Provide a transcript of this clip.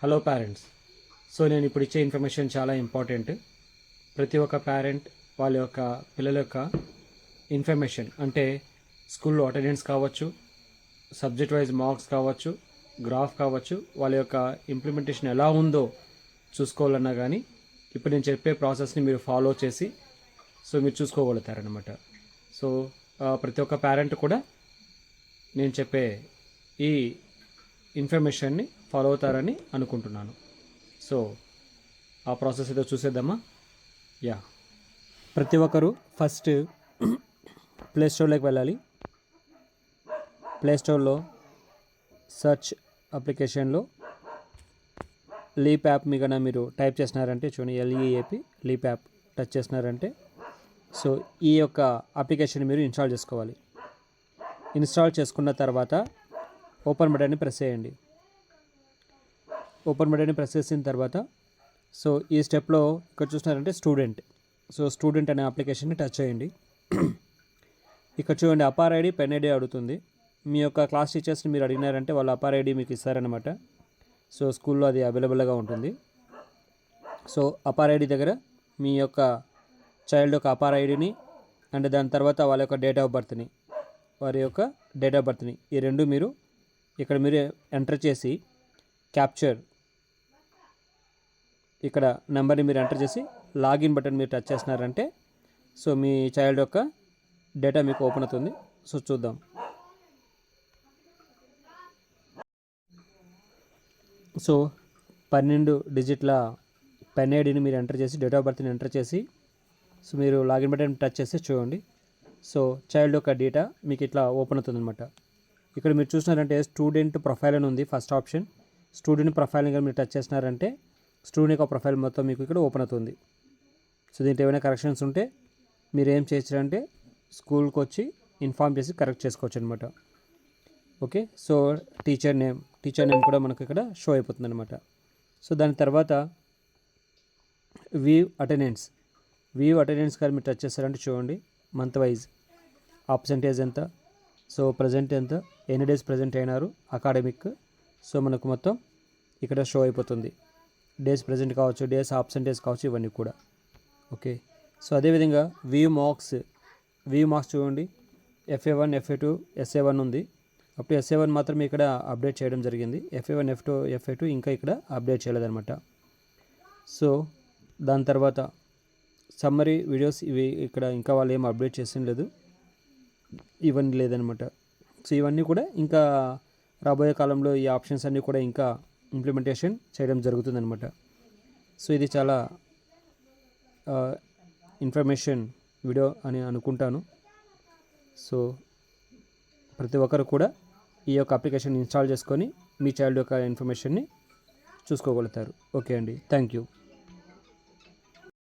Hello parents so నేను ఇప్పుడు ఇచ్చే ఇన్ఫర్మేషన్ చాలా ఇంపార్టెంట్ ప్రతి ఒక్క పేరెంట్ వాళ్ళ యొక్క పిల్లల యొక్క ఇన్ఫర్మేషన్ అంటే స్కూల్లో అటెండెన్స్ కావచ్చు సబ్జెక్ట్ వైజ్ మార్క్స్ కావచ్చు గ్రాఫ్ కావచ్చు వాళ్ళ యొక్క ఇంప్లిమెంటేషన్ ఎలా ఉందో చూసుకోవాలన్నా కానీ ఇప్పుడు నేను చెప్పే ప్రాసెస్ని మీరు ఫాలో చేసి సో మీరు చూసుకోగలుగుతారనమాట సో ప్రతి ఒక్క పేరెంట్ కూడా నేను చెప్పే ఈ ఇన్ఫర్మేషన్ని ఫాలో అవుతారని అనుకుంటున్నాను. సో ఆ ప్రాసెస్ ఏదో చూసేద్దామా? యా ప్రతి ఒక్కరు ఫస్ట్ ప్లే స్టోర్లోకి వెళ్ళాలి. ప్లే స్టోర్లో సెర్చ్ అప్లికేషన్లో లీప్ యాప్ మీ కన్నా మీరు టైప్ చేసినారంటే చూడండి ఎల్ఈఏపి లీప్ యాప్ టచ్ చేసినారంటే సో ఈ యొక్క అప్లికేషన్ మీరు ఇన్స్టాల్ చేసుకోవాలి. ఇన్స్టాల్ చేసుకున్న తర్వాత ఓపెన్ బటన్ని ప్రెస్ చేయండి. ఓపెన్ బటన్ని ప్రెస్ చేసిన తర్వాత సో ఈ స్టెప్లో ఇక్కడ చూసినారంటే స్టూడెంట్ సో స్టూడెంట్ అనే అప్లికేషన్ని టచ్ చేయండి. ఇక్కడ చూడండి అపార్ ఐడి పెన్ ఐడి అడుగుతుంది. మీ యొక్క క్లాస్ టీచర్స్ని మీరు అడిగినారంటే వాళ్ళు అపార్ ఐడి మీకు ఇస్తారనమాట సో స్కూల్లో అది అవైలబుల్గా ఉంటుంది. సో అపార్ ఐడి దగ్గర మీ యొక్క చైల్డ్ యొక్క అపార్ ఐడిని అండ్ దాని తర్వాత వాళ్ళ యొక్క డేట్ ఆఫ్ బర్త్ని వారి యొక్క డేట్ ఆఫ్ బర్త్ని ఈ రెండు మీరు ఇక్కడ మీరు ఎంటర్ చేసి క్యాప్చర్ ఇక్కడ నెంబర్ని మీరు ఎంటర్ చేసి లాగిన్ బటన్ మీరు టచ్ చేసినారంటే సో మీ చైల్డ్ యొక్క డేటా మీకు ఓపెన్ అవుతుంది. సో చూద్దాం. సో పన్నెండు డిజిట్ల పెన్ ఐడిని మీరు ఎంటర్ చేసి డేట్ ఆఫ్ బర్త్ని ఎంటర్ చేసి సో మీరు లాగిన్ బటన్ టచ్ చేస్తే చూడండి. సో చైల్డ్ యొక్క డేటా మీకు ఇట్లా ఓపెన్ అవుతుంది అనమాట ఇక్కడ మీరు చూసినారంటే స్టూడెంట్ ప్రొఫైల్ అని ఉంది ఫస్ట్ ఆప్షన్. స్టూడెంట్ ప్రొఫైల్ కానీ మీరు టచ్ చేసినారంటే స్టూడెంట్ యొక్క ప్రొఫైల్ మొత్తం మీకు ఇక్కడ ఓపెన్ అవుతుంది. సో దీంట్లో ఏమైనా కరెక్షన్స్ ఉంటే మీరు ఏం చేయొచ్చు స్కూల్కి వచ్చి ఇన్ఫామ్ చేసి కరెక్ట్ చేసుకోవచ్చు అనమాట okay so teacher name teacher name కూడా మనకు ఇక్కడ షో అయిపోతుంది అనమాట సో దాని తర్వాత వ్యూ అటెండెన్స్ వ్యూ అటెండెన్స్ కానీ మీరు టచ్ చేస్తారంటే చూడండి మంత్ వైజ్ ఆబ్సెంటేజ్ ఎంత? సో ప్రజెంట్ ఎంత? ఎన్ని డేస్ ప్రజెంట్ అయినారు? అకాడమిక్ సో మనకు మొత్తం ఇక్కడ షో అయిపోతుంది. డేస్ ప్రజెంట్ కావచ్చు డేస్ ఆబ్సెంటేజ్ కావచ్చు ఇవన్నీ కూడా. ఓకే? సో అదేవిధంగా వ్యూ మార్క్స్ వ్యూ మార్క్స్ చూడండి. FA one FA two SA one ఉంది. అప్పుడు ఎస్ఏ వన్ మాత్రం ఇక్కడ అప్డేట్ చేయడం జరిగింది. FA one F two FA two ఇంకా ఇక్కడ అప్డేట్ చేయలేదన్నమాట. సో దాని తర్వాత సమ్మరీ వీడియోస్ ఇవి ఇక్కడ ఇంకా వాళ్ళు ఏం అప్డేట్ చేసిన లేదు. ఇవన్నీ లేదనమాట సో ఇవన్నీ కూడా ఇంకా రాబోయే కాలంలో ఈ ఆప్షన్స్ అన్నీ కూడా ఇంకా ఇంప్లిమెంటేషన్ చేయడం జరుగుతుందన్నమాట. సో ఇది చాలా ఇన్ఫర్మేషన్ వీడియో అని అనుకుంటాను. సో ప్రతి ఒక్కరు కూడా ఈ యొక్క అప్లికేషన్ ఇన్స్టాల్ చేసుకొని మీ చైల్డ్ యొక్క ఇన్ఫర్మేషన్ని చూసుకోగలుగుతారు. ఓకే అండి. Thank you